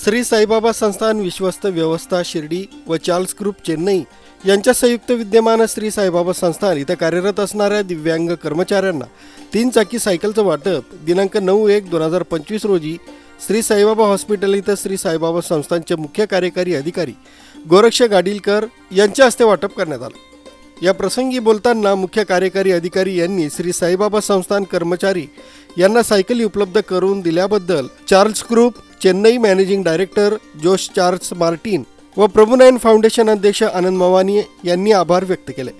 श्री साईबाबा संस्थान विश्वस्त व्यवस्था शिर्डी व चार्ल्स ग्रुप चेन्नई यांच्या संयुक्त विद्यमान श्री साईबाबा संस्थान इथं कार्यरत असणाऱ्या दिव्यांग कर्मचाऱ्यांना तीन चाकी सायकलचं वाटप दिनांक नऊ एक दोन हजार पंचवीस रोजी श्री साईबाबा हॉस्पिटल इथं श्री साईबाबा संस्थानचे मुख्य कार्यकारी अधिकारी गोरक्ष गाडीलकर यांच्या हस्ते वाटप करण्यात आलं. या प्रसंगी बोलताना मुख्य कार्यकारी अधिकारी यांनी श्री साईबाबा संस्थान कर्मचारी यांना सायकली उपलब्ध करून दिल्याबद्दल Charles group Chennai managing director Josh Charles Martin व प्रभुनायन फाउंडेशन अध्यक्ष आनंद मवानी यांनी आभार व्यक्त केले.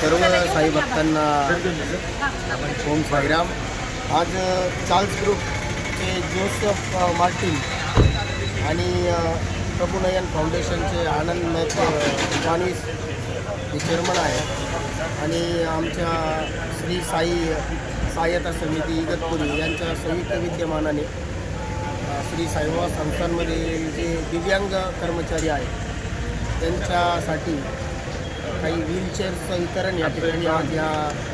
सर्व साई भक्तांना ओम साईराम. आज चार्ल्स ग्रुप जोसेफ मार्टिन आणि प्रभुनयन फाउंडेशनचे आनंद नाईक अ, हे चेअरमन आहे आणि आमच्या श्री साई सहाय्यता समिती इगतपुरी यांच्या संयुक्त विद्यमानाने श्री साईबाबा संस्थांमध्ये जे दिव्यांग कर्मचारी आहेत त्यांच्यासाठी काही व्हीलचेअरचं वितरण या ठिकाणी आज या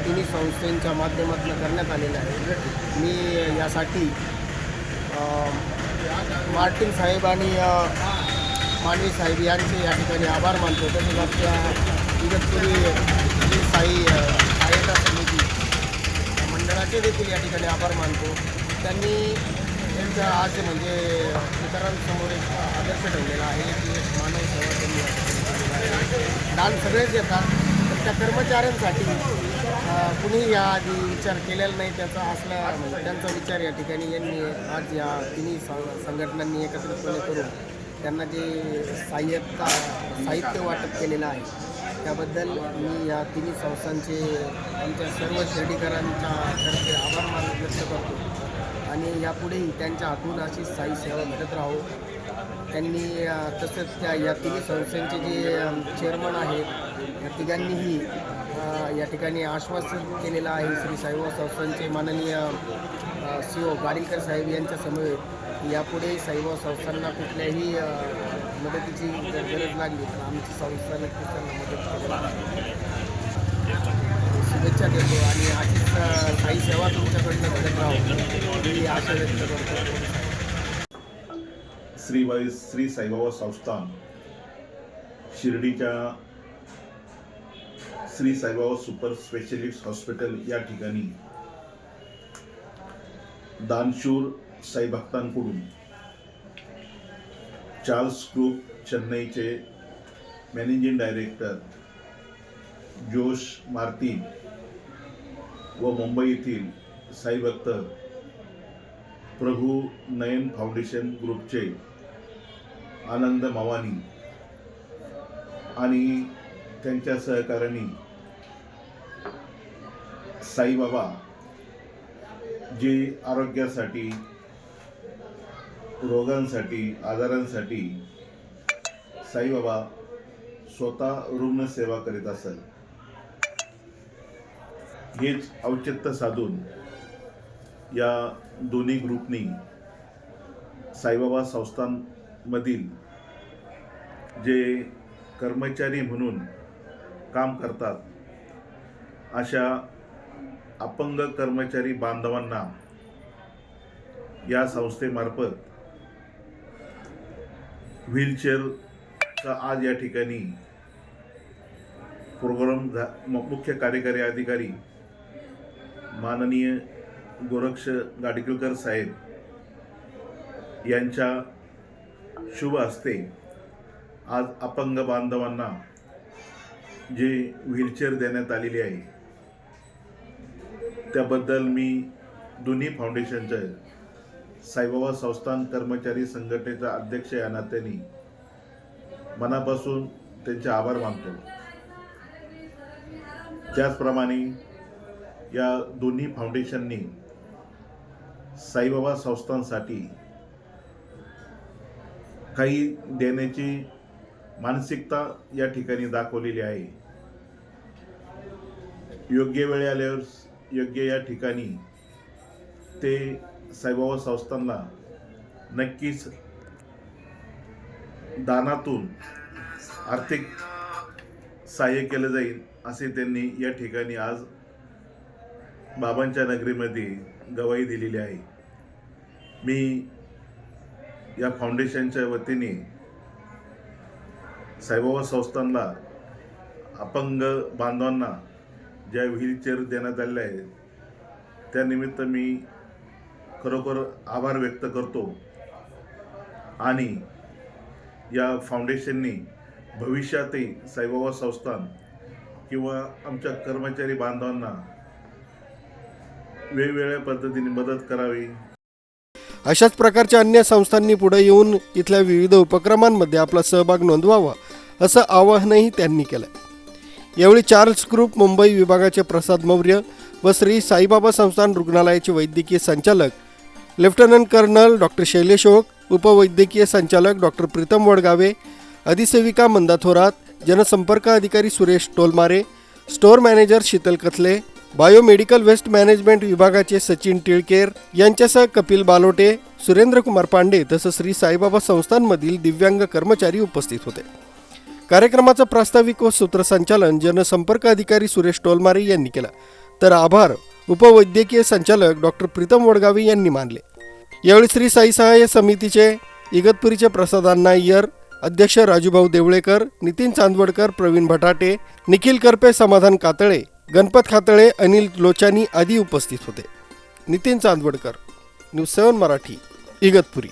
तिन्ही संस्थेच्या माध्यमातून करण्यात आलेलं आहे. मी यासाठी मार्टिन साहेब आणि अ, मानवी साहेब यांचे या ठिकाणी आभार मानतो. तसेच आपल्या इगतपुरी श्री साई सहायता समिती मंडळाचे देखील या ठिकाणी आभार मानतो. त्यांनी त्यांचा आज म्हणजे इतरांसमोर एक आदर्श ठेवलेला आहे की मानव सेवा त्यांनी दान सगळेच येतात पण त्या कर्मचाऱ्यांसाठी कुणी या याआधी विचार केलेला नाही त्याचा असला म्हणजे त्यांचा विचार या ठिकाणी यांनी आज या तिन्ही सं- संघटनांनी एकत्रितपणे करून त्यांना जे साहित्य साहित्य वाटप केलेलं आहे त्याबद्दल मी या तिन्ही संस्थांचे आमच्या सर्व शिर्डीकरांच्या तर्फे आभार मान व्यक्त करतो. आणि यापुढेही त्यांच्या हातून अशी साई सेवा भेटत राहो. त्यांनी तसंच त्या या तिन्ही संस्थांचे जे चेअरमन आहेत या तिघांनीही या ठिकाणी आश्वासन केलेलं आहे श्री साईबाबा संस्थांचे माननीय सी ओ गाडीलकर साहेब यांच्या समवेत यापुढे साईबाबा संस्थांना कुठल्याही मदतीची गरज लागली तर आमची संस्था नक्कीच त्यांना मदत शुभेच्छा देतो आणि अशीच काही सेवा तुमच्याकडनं घडत राहू. ही आशा व्यक्त करतो. श्रीबाई श्री साईबाबा संस्थान शिर्डीच्या Shri Saibaba super specialist hospital या ठिकाणी दानशूर साई भक्तांकडून चार्ल्स ग्रुप चेन्नईचे मॅनेजिंग डायरेक्टर जोश मार्टिन व मुंबई येथील साई भक्त प्रभू नयन फाउंडेशन ग्रुपचे आनंद मवानी आणि त्यांच्या सहकाऱ्यांनी साईबाबा जे आरोग्यासाठी रोगांसाठी आजारांसाठी साईबाबा स्वतः रुग्णसेवा करीत असत हेच औचित्य साधून या दोन्ही ग्रुपनी साईबाबा संस्थांमधील जे कर्मचारी म्हणून काम करतात अशा अपंग कर्मचारी बांधवांना या संस्थेमार्फत व्हीलचेअरचा आज या ठिकाणी प्रोग्राम झा मुख्य कार्यकारी अधिकारी माननीय गोरक्ष गाडगिलकर साहेब यांच्या शुभ हस्ते आज अपंग बांधवांना जे व्हीलचेअर देण्यात आलेली आहे त्याबद्दल मी दोन्ही फाउंडेशनच्या साईबाबा संस्थान कर्मचारी संघटनेचा अध्यक्ष या नात्याने मनापासून त्यांचे आभार मानतो. त्याचप्रमाणे या दोन्ही फाउंडेशननी साईबाबा संस्थांसाठी काही देण्याची मानसिकता या ठिकाणी दाखवलेली आहे. योग्य वेळ आल्यावर योग्य या ठिकाणी ते साईबाबा संस्थांना नक्कीच दानातून आर्थिक सहाय्य केलं जाईल असे त्यांनी या ठिकाणी आज बाबांच्या नगरीमध्ये गवाही दिलेली आहे. मी या फाउंडेशनच्या वतीने साईबाबा संस्थांना अपंग बांधवांना ज्या व्हीलचेअर देण्यात आलेल्या आहेत त्यानिमित्त मी खरोखर आभार व्यक्त करतो. आणि या फाउंडेशननी भविष्यातही साईबाबा संस्थान किंवा आमच्या कर्मचारी बांधवांना वेगवेगळ्या पद्धतीने मदत करावी. अशाच प्रकारच्या अन्य संस्थांनी पुढे येऊन इथल्या विविध उपक्रमांमध्ये आपला सहभाग नोंदवावा असं आवाहनही त्यांनी केलं यावेळी चार्ल्स ग्रुप मुंबई विभागाचे प्रसाद मौर्य व श्री साईबाबा संस्थान रुग्णालयाचे वैद्यकीय संचालक lieutenant colonel doctor Shailesh Oak उपवैद्यकीय संचालक डॉक्टर प्रीतम वडगावे अधिसेविका मंदा थोरात जनसंपर्क अधिकारी Suresh Tolmare store manager Sheetal Kathale biomedical waste management विभागाचे सचिन टिळकेर यांच्यासह कपिल बालोटे सुरेंद्रकुमार पांडे तसंच श्री साईबाबा संस्थांमधील दिव्यांग कर्मचारी उपस्थित होते. कार्यक्रमाचं प्रास्ताविक व सूत्रसंचालन जनसंपर्क अधिकारी सुरेश टोलमारे यांनी केलं. तर आभार उपवैद्यकीय संचालक डॉक्टर प्रीतम वडगावे यांनी मानले. यावेळी श्री साई सहाय्य समितीचे इगतपुरीचे प्रसाद अण्णा अय्यर अध्यक्ष राजूभाऊ देवळेकर नितीन चांदवडकर प्रवीण भटाटे निखिल करपे समाधान कातळे गणपत खातळे अनिल लोचानी आदी उपस्थित होते. Nitin Chandwadkar news seven Marathi Igatpuri.